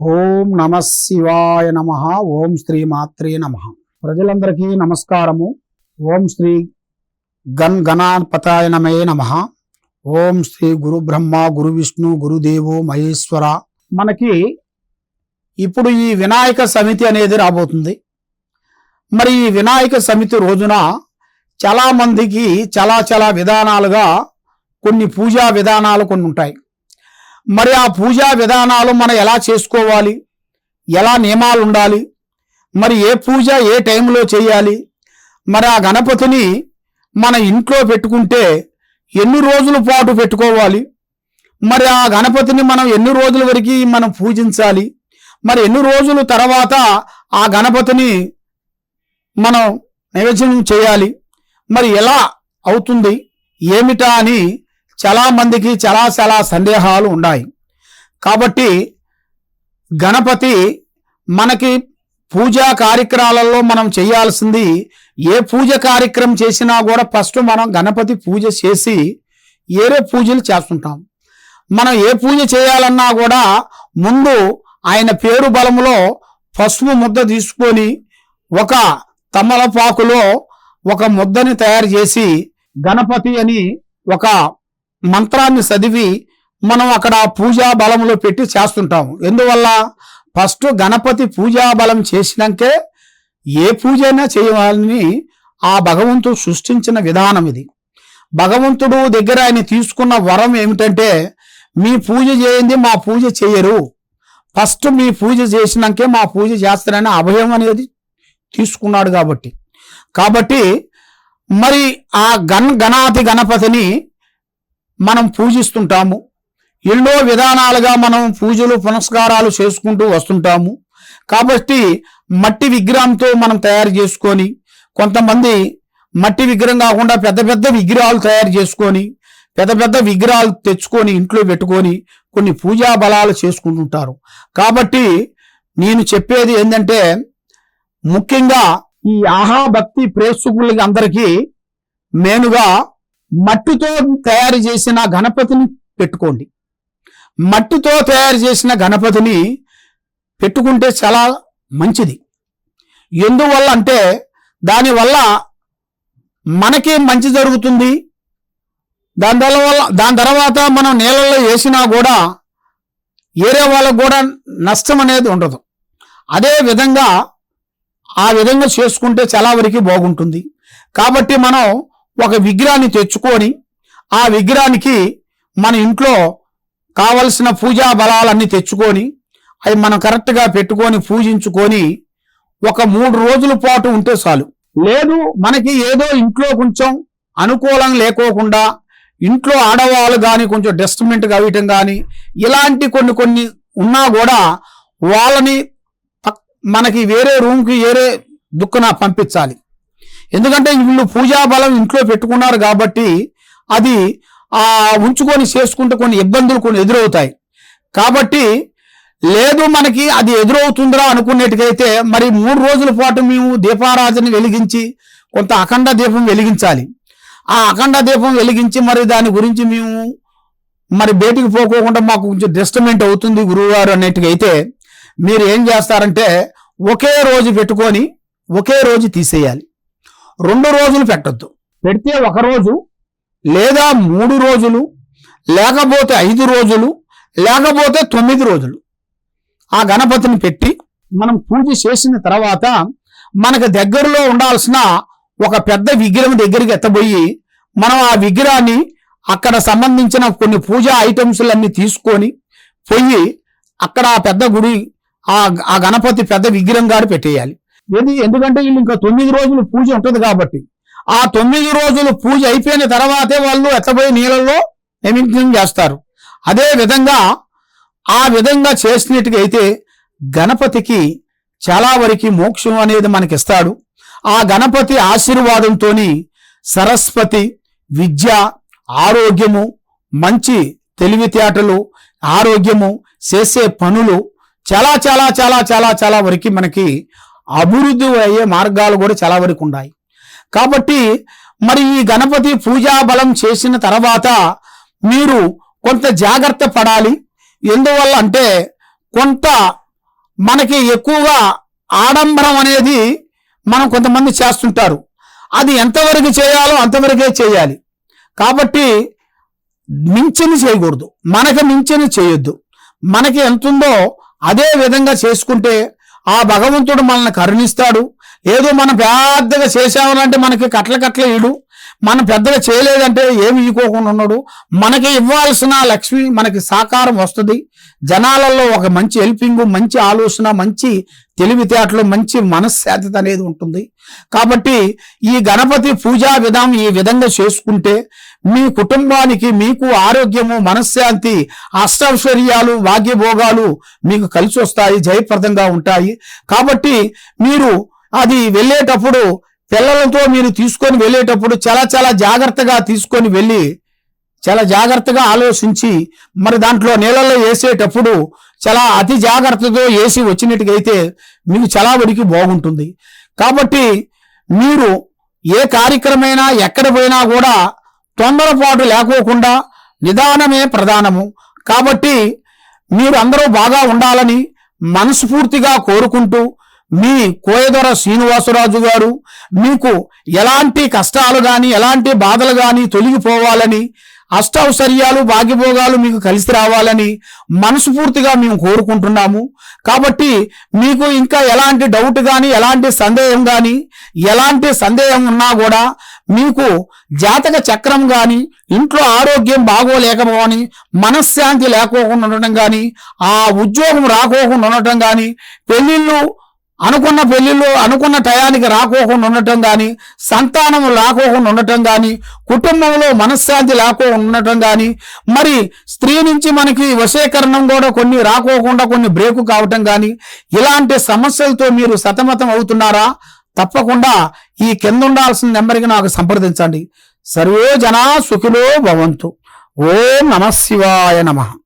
ఓం నమ శివాయ నమ ఓం శ్రీ మాత్రే నమ. ప్రజలందరికీ నమస్కారము. ఓం శ్రీ గన్ గణాపతాయ నమే నమ. ఓం శ్రీ గురు బ్రహ్మ గురు విష్ణు గురుదేవో మహేశ్వర. మనకి ఇప్పుడు ఈ వినాయక సమితి అనేది రాబోతుంది. మరి ఈ వినాయక సమితి రోజున చాలా మందికి చాలా చాలా విధానాలుగా కొన్ని పూజా విధానాలు కొన్ని ఉంటాయి మరి ఆ పూజా విధానాలు మనం ఎలా చేసుకోవాలి? ఎలా నియమాలు ఉండాలి? మరి ఏ పూజ ఏ టైంలో చేయాలి? మరి ఆ గణపతిని మన ఇంట్లో పెట్టుకుంటే ఎన్ని రోజుల పాటు పెట్టుకోవాలి? మరి ఆ గణపతిని మనం ఎన్ని రోజుల వరకు మనం పూజించాలి? మరి ఎన్ని రోజుల తర్వాత ఆ గణపతిని మనం నైవేద్యం చేయాలి? మరి ఎలా అవుతుంది? ఏమిటా అని చాలా మందికి చాలా చాలా సందేహాలు ఉన్నాయి. కాబట్టి గణపతి మనకి పూజా కార్యక్రమాలలో మనం చేయాల్సింది ఏ పూజ కార్యక్రమం చేసినా కూడా ఫస్ట్ మనం గణపతి పూజ చేసి ఏరే పూజలు చేస్తుంటాం. మనం ఏ పూజ చేయాలన్నా కూడా ముందు ఆయన పేరు బలములో పసుపు ముద్ద తీసుకొని ఒక తమలపాకులో ఒక ముద్దని తయారు చేసి గణపతి అని ఒక మంత్రాన్ని చదివి మనం అక్కడ పూజా బలంలో పెట్టి చేస్తుంటాము. ఎందువల్ల? ఫస్ట్ గణపతి పూజా బలం చేసినాకే ఏ పూజ అయినా చేయాలని ఆ భగవంతుడు సృష్టించిన విధానం ఇది. భగవంతుడు దగ్గర ఆయన తీసుకున్న వరం ఏమిటంటే మీ పూజ చేయండి మా పూజ చేయరు. ఫస్ట్ మీ పూజ చేసినాకే మా పూజ చేస్తారని అభయం అనేది తీసుకున్నాడు కాబట్టి. కాబట్టి మరి ఆ గణ గణాతి గణపతిని మనం పూజిస్తుంటాము. ఎన్నో విధానాలుగా మనం పూజలు పునస్కారాలు చేసుకుంటూ వస్తుంటాము. కాబట్టి మట్టి విగ్రహంతో మనం తయారు చేసుకొని కొంతమంది మట్టి విగ్రహం కాకుండా పెద్ద పెద్ద విగ్రహాలు తయారు చేసుకొని పెద్ద పెద్ద విగ్రహాలు తెచ్చుకొని ఇంట్లో పెట్టుకొని కొన్ని పూజా బలాలు చేసుకుంటుంటారు. కాబట్టి నేను చెప్పేది ఏంటంటే ముఖ్యంగా ఈ ఆహా భక్తి ప్రేక్షకులకి అందరికీ మెయిన్గా మట్టితో తయారు చేసిన గణపతిని పెట్టుకోండి. మట్టితో తయారు చేసిన గణపతిని పెట్టుకుంటే చాలా మంచిది. ఎందువల్ల అంటే దానివల్ల మనకి మంచి జరుగుతుంది. దాని వల్ల దాని తర్వాత మనం నీళ్ళలో వేసినా కూడా ఏరే వాళ్ళకు కూడా నష్టం అనేది ఉండదు. అదే విధంగా ఆ విధంగా చేసుకుంటే చాలా వరకు బాగుంటుంది. కాబట్టి మనం ఒక విగ్రహాన్ని తెచ్చుకొని ఆ విగ్రహానికి మన ఇంట్లో కావలసిన పూజా బలాలన్నీ తెచ్చుకొని అవి మనం కరెక్ట్గా పెట్టుకొని పూజించుకొని ఒక మూడు రోజుల పాటు ఉంటే చాలు. లేదు మనకి ఏదో ఇంట్లో కొంచెం అనుకూలం లేకోకుండా ఇంట్లో ఆడవాళ్ళు కానీ కొంచెం డస్ట్మెంట్ కవ్వటం కానీ ఇలాంటి కొన్ని కొన్ని ఉన్నా కూడా వాళ్ళని మనకి వేరే రూమ్కి వేరే దుక్కున పంపించాలి. ఎందుకంటే వీళ్ళు పూజా బలం ఇంట్లో పెట్టుకున్నారు కాబట్టి అది ఆ ఉంచుకొని చేసుకుంటే కొన్ని ఇబ్బందులు కొన్ని ఎదురవుతాయి. కాబట్టి లేదు మనకి అది ఎదురవుతుందిరా అనుకునేట్టుకైతే మరి మూడు రోజుల పాటు మేము దీపారాధన వెలిగించి కొంత అఖండ దీపం వెలిగించాలి. ఆ అఖండ దీపం వెలిగించి మరి దాని గురించి మేము మరి బయటికి పోకోకుండా మాకు కొంచెం డిస్టర్మెంట్ అవుతుంది గురువుగారు అన్నట్టుగా మీరు ఏం చేస్తారంటే ఒకే రోజు పెట్టుకొని ఒకే రోజు తీసేయాలి. రెండు రోజులు పెట్టొద్దు. పెడితే ఒక రోజు? లేదా మూడు రోజులు లేకపోతే ఐదు రోజులు లేకపోతే తొమ్మిది రోజులు. ఆ గణపతిని పెట్టి మనం పూజ చేసిన తర్వాత మనకు దగ్గరలో ఉండాల్సిన ఒక పెద్ద విగ్రహం దగ్గరికి ఎత్తబోయి మనం ఆ విగ్రహాన్ని అక్కడ సంబంధించిన కొన్ని పూజా ఐటమ్స్లన్నీ తీసుకొని పోయి అక్కడ ఆ పెద్ద గుడి ఆ ఆ గణపతి పెద్ద విగ్రహం గారు పెట్టేయాలి. ఏది? ఎందుకంటే వీళ్ళు ఇంకా తొమ్మిది రోజులు పూజ ఉంటుంది కాబట్టి. ఆ తొమ్మిది రోజులు పూజ అయిపోయిన తర్వాతే వాళ్ళు ఎత్తబోయే నీళ్ళల్లో నిమజ్జనం చేస్తారు. అదే విధంగా ఆ విధంగా చేసినట్టుగా అయితే గణపతికి చాలా వరకు మోక్షం అనేది మనకిస్తాడు. ఆ గణపతి ఆశీర్వాదంతో సరస్వతి విద్య ఆరోగ్యము మంచి తెలివితేటలు ఆరోగ్యము చేసే పనులు చాలా చాలా చాలా చాలా చాలా వరకు మనకి అభివృద్ధి అయ్యే మార్గాలు కూడా చాలా వరకు ఉన్నాయి. కాబట్టి మరి ఈ గణపతి పూజా బలం చేసిన తర్వాత మీరు కొంత జాగ్రత్త పడాలి. ఎందువల్ల అంటే కొంత మనకి ఎక్కువగా ఆడంబరం అనేది మనం కొంతమంది చేస్తుంటారు. అది ఎంతవరకు చేయాలో అంతవరకే చేయాలి. కాబట్టి మించిని చేయకూడదు. మనకి మించిని చేయొద్దు. మనకి ఎంతుందో అదే విధంగా చేసుకుంటే ఆ భగవంతుడు మనల్ని కరుణిస్తాడు. ఏదో మనం పెద్దగా చేసామనంటే మనకి కట్ల కట్ల ఇడు మనం పెద్దగా చేయలేదంటే ఏమి ఇవ్వకుండా ఉన్నాడు. మనకి ఇవ్వాల్సిన లక్ష్మి మనకి సాకారం వస్తుంది. జనాలలో ఒక మంచి హెల్పింగ్ మంచి ఆలోచన మంచి తెలివితేటలు మంచి మనశ్శాంతి అనేది ఉంటుంది. కాబట్టి ఈ గణపతి పూజా విధానం ఈ విధంగా చేసుకుంటే మీ కుటుంబానికి మీకు ఆరోగ్యము మనశ్శాంతి అష్టైశ్వర్యాలు భాగ్యభోగాలు మీకు కలిసి వస్తాయి జయప్రదంగా ఉంటాయి. కాబట్టి మీరు అది వెళ్ళేటప్పుడు పిల్లలతో మీరు తీసుకొని వెళ్ళేటప్పుడు చాలా చాలా జాగ్రత్తగా తీసుకొని వెళ్ళి చాలా జాగ్రత్తగా ఆలోచించి మరి దాంట్లో నీళ్ళల్లో వేసేటప్పుడు చాలా అతి జాగ్రత్తతో వేసి వచ్చినట్టుగైతే మీకు చాలా బాగుంటుంది. కాబట్టి మీరు ఏ కార్యక్రమైనా ఎక్కడ పోయినా కూడా తొందరపాటు లేకోకుండా నిదానమే ప్రధానము. కాబట్టి మీరు అందరూ బాగా ఉండాలని మనస్ఫూర్తిగా కోరుకుంటూ మీ కోయదొర శ్రీనివాసరాజు గారు మీకు ఎలాంటి కష్టాలు కానీ ఎలాంటి బాధలు కానీ తొలగిపోవాలని అష్టౌసర్యాలు భాగ్యభోగాలు మీకు కలిసి రావాలని మనస్ఫూర్తిగా మేము కోరుకుంటున్నాము. కాబట్టి మీకు ఇంకా ఎలాంటి డౌట్ కానీ ఎలాంటి సందేహం కానీ ఎలాంటి సందేహం ఉన్నా కూడా మీకు జాతక చక్రం కానీ ఇంట్లో ఆరోగ్యం బాగోలేకపోవని మనశ్శాంతి లేకోకుండా ఉండటం కానీ ఆ ఉద్యోగం రాకోకుండా ఉండటం కానీ పెళ్ళిళ్ళు అనుకున్న పెళ్ళిళ్ళు అనుకున్న టయానికి రాకోకుండా ఉండటం కానీ సంతానం రాకోకుండా ఉండటం కానీ కుటుంబంలో మనశ్శాంతి లేకోకుండా ఉండటం కానీ మరి స్త్రీ నుంచి మనకి వశీకరణం కూడా కొన్ని రాకోకుండా కొన్ని బ్రేకు కావటం కానీ ఇలాంటి సమస్యలతో మీరు సతమతం అవుతున్నారా? తప్పకుండా ఈ కింద ఉండాల్సిన నెంబర్కి నాకు సంప్రదించండి. సర్వే జనా సుఖిలో భవంతు. ఓం నమ శివాయ నమః.